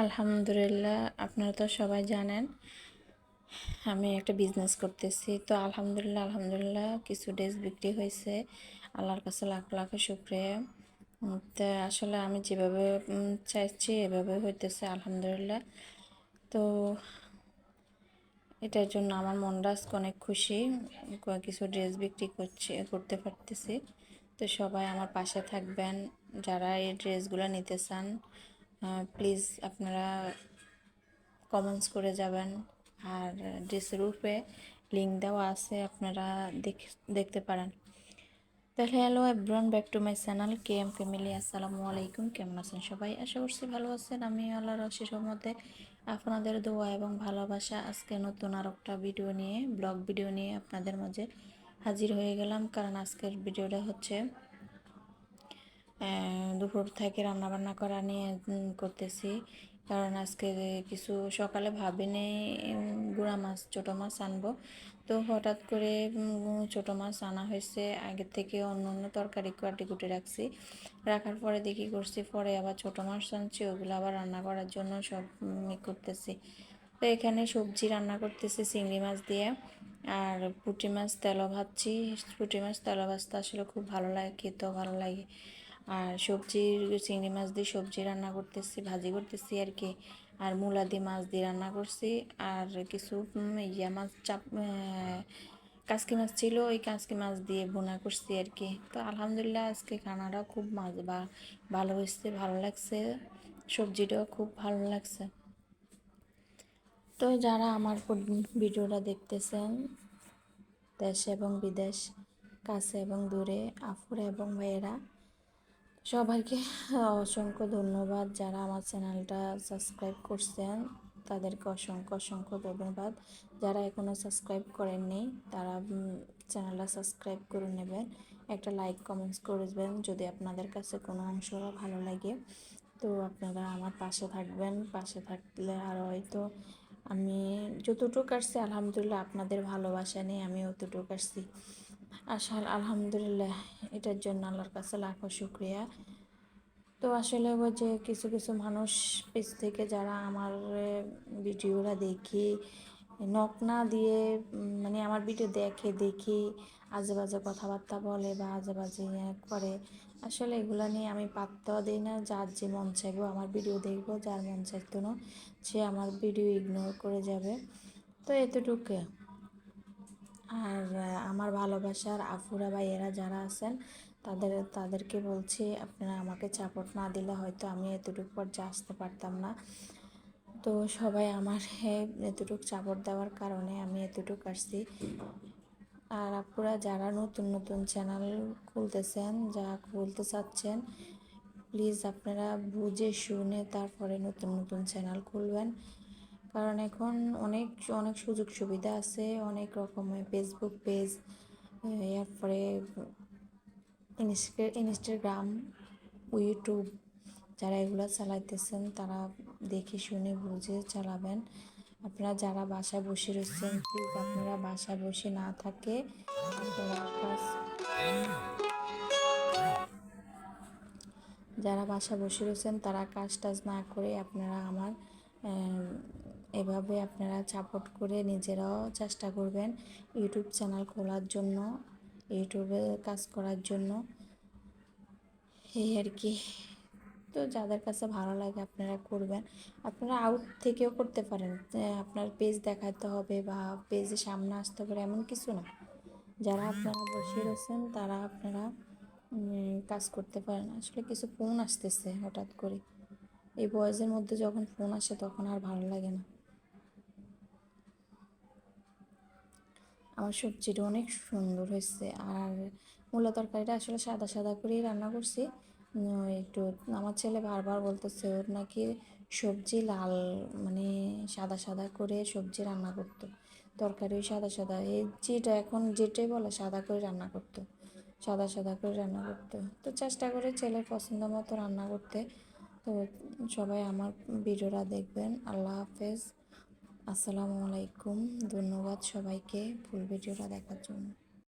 আলহামদুলিল্লাহ, আপনারা তো সবাই জানেন, আমি একটা বিজনেস করতেছি। তো আলহামদুলিল্লাহ আলহামদুলিল্লাহ, কিছু ড্রেস বিক্রি হয়েছে। আল্লাহর কাছে লাখ লাখ শুক্রিয়া। তো আসলে আমি যেভাবে চাইছি, এভাবে হইতেছে, আলহামদুলিল্লাহ। তো এটার জন্য আমার মনটা আজকে অনেক খুশি। কিছু ড্রেস বিক্রি করছি, করতে পারতেছি। তো সবাই আমার পাশে থাকবেন। যারা এই ড্রেসগুলো নিতে চান প্লিজ আপনারা কমেন্টস করে যাবেন। আর ড্রেসের উপরে লিঙ্ক দেওয়া আছে, আপনারা দেখ- দেখতে পারেন। তাহলে hello everyone back to my channel K M family আসসালামু আলাইকুম। কেমন আছেন সবাই? আশা করছি ভালো আছেন। আমি আল্লাহর অশেষ মধ্যে আপনাদের দোয়া এবং ভালোবাসা আজকে নতুন আর একটা ভিডিও নিয়ে ব্লগ ভিডিও নিয়ে আপনাদের মাঝে হাজির হয়ে গেলাম। কারণ আজকের ভিডিওটা হচ্ছে দুপুর থেকে রান্না বান্না করা নিয়ে করতেছি। কারণ আজকে কিছু সকালে ভাবিনি গুঁড়া মাছ, ছোটো মাছ আনব। তো হঠাৎ করে ছোটো মাছ আনা হয়েছে। আগের থেকে অন্য অন্য তরকারি কাটি কুটি রাখছি। রাখার পরে দেখি করছি, পরে আবার ছোটো মাছ আনছি, ওগুলো আবার রান্না করার জন্য সব করতেছি। তো এখানে সবজি রান্না করতেছি, চিংড়ি মাছ দিয়ে। আর পুঁটি মাছ, তেলো ভাজছি। পুঁটি মাছ, তেলো ভাজতে আসলে খুব ভালো লাগে, খেতেও ভালো লাগে। আর সবজির চিংড়ি মাছ দিয়ে সবজি রান্না করতেছি, ভাজি করতেছি আর কি। আর মূলা দিয়ে মাছ দিয়ে রান্না করছি। আর কিছু ইয়া মাছ চাপ কাসকি মাছ ছিল, ওই কাসকি মাছ দিয়ে বোনা করছি আর কি। তো আলহামদুলিল্লাহ আজকে খানাটা খুব মাছ বা, ভালো হয়েছে, ভালো লাগছে। সবজিটাও খুব ভালো লাগছে। তো যারা আমার ভিডিওটা দেখতেছেন, দেশ এবং বিদেশ, কাছে এবং দূরে আফুরা এবং ভাইয়েরা সবাইকে অসংখ্য ধন্যবাদ যারা আমার চ্যানেলটা সাবস্ক্রাইব করছেন। তাদেরকে অসংখ্য অসংখ্য ধন্যবাদ। যারা এখনও সাবস্ক্রাইব করেননি তারা চ্যানেলটা সাবস্ক্রাইব করে নেবেন। একটা লাইক, কমেন্টস করবেন যদি আপনাদের কাছে কোনো অংশ ভালো লাগে। তো আপনারা আমার পাশে থাকবেন। পাশে থাকলে আর হয়তো আমি যতটুকু আসছি, আলহামদুলিল্লাহ আপনাদের ভালোবাসা নিয়ে আমি অতটুকু আসছি। আসাল আলহামদুলিল্লাহ, এটার জন্য আল্লাহর কাছে লাখো শুক্রিয়া। তো আসলে যে কিছু কিছু মানুষ পেজ থেকে যারা আমার ভিডিওরা দেখি নক না দিয়ে মানে আমার ভিডিও দেখে, দেখি আজে বাজে কথাবার্তা বলে বা আজে বাজে করে, আসলে এগুলো নিয়ে আমি পাত্তাও দিই না। যার যে মন চাইব আমার ভিডিও দেখব, যার মন চাইতো না, সে আমার ভিডিও ইগনোর করে যাবে। তো এতটুকু। আর আমার ভালোবাসার আফুরা বা এরা যারা আছেন, তাদের, তাদেরকে বলছি, আপনারা আমাকে সাপোর্ট না দিলে হয়তো আমি এতটুকু পর্যায়ে আসতে পারতাম না। তো সবাই আমার এতটুকু সাপোর্ট দেওয়ার কারণে আমি এতটুকু আসছি। আর আপুরা যারা নতুন নতুন চ্যানেল খুলতেছেন যা খুলতে চাচ্ছেন প্লিজ আপনারা বুঝে শুনে তারপরে নতুন নতুন চ্যানেল খুলবেন। কারণ এখন অনেক অনেক সুযোগ সুবিধা আছে, অনেক রকমের ফেসবুক পেজ এরপরে ইনস্টাগ্রাম ইউটিউব যারা এগুলো চালাইতেছেন, তারা দেখে শুনে বুঝে চালাবেন। আপনারা যারা বাসায় বসে রয়েছেন প্লিজ আপনারা বাসায় বসে না থাকে যারা বাসা বসে রয়েছেন, তারা কাজ টাজ না করে আপনারা আমার এভাবে আপনারা সাপোর্ট করে নিজেরাও চেষ্টা করবেন ইউটিউব চ্যানেল খোলার জন্য, ইউটিউবে কাজ করার জন্য। এই আর কি। তো যাদের কাছে ভালো লাগে আপনারা করবেন। আপনারা আউট থেকেও করতে পারেন। আপনার পেজ দেখাতে হবে বা পেজে সামনে আসতে হবে এমন কিছু না। যারা আপনারা বসে রয়েছেন, তারা আপনারা কাজ করতে পারেন। আসলে কিছু ফোন আসতেছে হঠাৎ করে। এই বয়সের মধ্যে যখন ফোন আসে, তখন আর ভালো লাগে না। আমার সবজিটা অনেক সুন্দর হয়েছে। আর মূলা তরকারিটা আসলে সাদা সাদা করেই রান্না করছি। একটু আমার ছেলে বারবার বলতেছে, ওর নাকি সবজি লাল মানে সাদা সাদা করে সবজি রান্না করতো। তরকারিও সাদা সাদা, এই যেটা এখন যেটাই বলে সাদা করে রান্না করতো, সাদা সাদা করে রান্না করতো। তো চেষ্টা করে ছেলের পছন্দ মতো রান্না করতে। তো সবাই আমার ভিডিওটা দেখবেন। আল্লাহ হাফেজ। আসসালামু আলাইকুম। ধন্যবাদ সবাইকে ফুল ভিডিওটা দেখার জন্য।